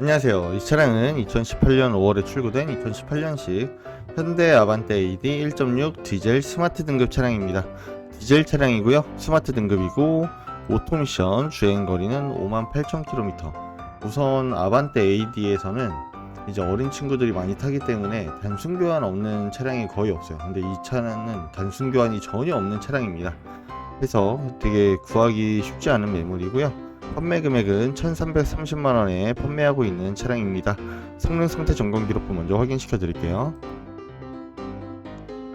안녕하세요. 이 차량은 2018년 5월에 출고된 2018년식 현대 아반떼 AD 1.6 디젤 스마트 등급 차량입니다. 디젤 차량이고요. 스마트 등급이고 오토미션 주행 거리는 58,000km. 우선 아반떼 AD에서는 이제 어린 친구들이 많이 타기 때문에 단순 교환 없는 차량이 거의 없어요. 근데 이 차량은 단순 교환이 전혀 없는 차량입니다. 그래서 되게 구하기 쉽지 않은 매물이고요. 판매 금액은 1330만원에 판매하고 있는 차량입니다. 성능 상태 점검 기록부 먼저 확인시켜 드릴게요.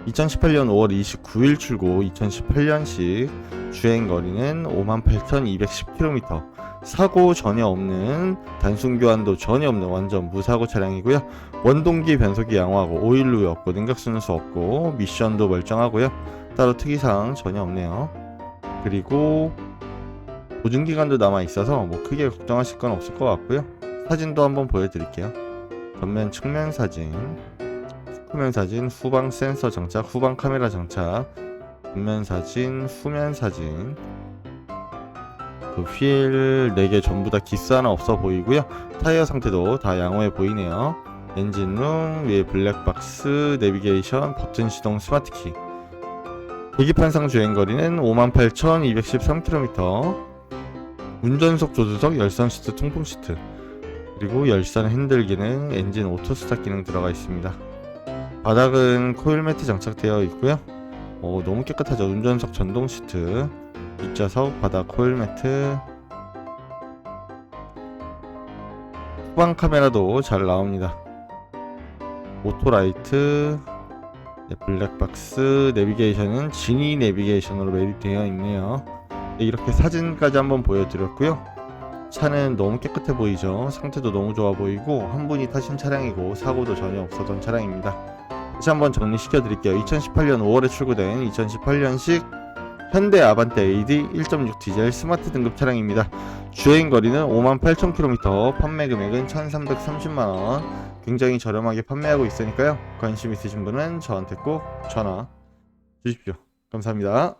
2018년 5월 29일 출고 2018년식 주행 거리는 58,210km 사고 전혀 없는 단순 교환도 전혀 없는 완전 무사고 차량이고요. 원동기 변속기 양호하고 오일 루이 없고 냉각 순수 없고 미션도 멀쩡하고요. 따로 특이사항 전혀 없네요. 그리고 보증 기간도 남아 있어서 뭐 크게 걱정하실 건 없을 것 같고요. 사진도 한번 보여드릴게요. 전면 측면 사진, 후면 사진, 후방 센서 장착, 후방 카메라 장착, 전면 사진, 후면 사진. 그휠 4개 전부 다 기스 하나 없어 보이고요. 타이어 상태도 다 양호해 보이네요. 엔진룸, 위에 블랙박스, 내비게이션, 버튼 시동 스마트키. 계기판상 주행거리는 58,213km. 운전석 조수석 열선 시트 통풍 시트 그리고 열선 핸들 기능 엔진 오토 스타트 기능 들어가 있습니다. 바닥은 코일 매트 장착되어 있고요. 어, 너무 깨끗하죠? 운전석 전동 시트 뒷좌석 바닥 코일 매트. 후방 카메라도 잘 나옵니다. 오토라이트 네, 블랙박스 내비게이션은 지니 내비게이션으로 매립되어 있네요. 네, 이렇게 사진까지 한번 보여드렸고요. 차는 너무 깨끗해 보이죠. 상태도 너무 좋아 보이고 한 분이 타신 차량이고 사고도 전혀 없었던 차량입니다. 다시 한번 정리시켜 드릴게요. 2018년 5월에 출고된 2018년식 현대 아반떼 AD 1.6 디젤 스마트 등급 차량입니다. 주행 거리는 58,000km, 판매 금액은 1,330만원. 굉장히 저렴하게 판매하고 있으니까요. 관심 있으신 분은 저한테 꼭 전화 주십시오. 감사합니다.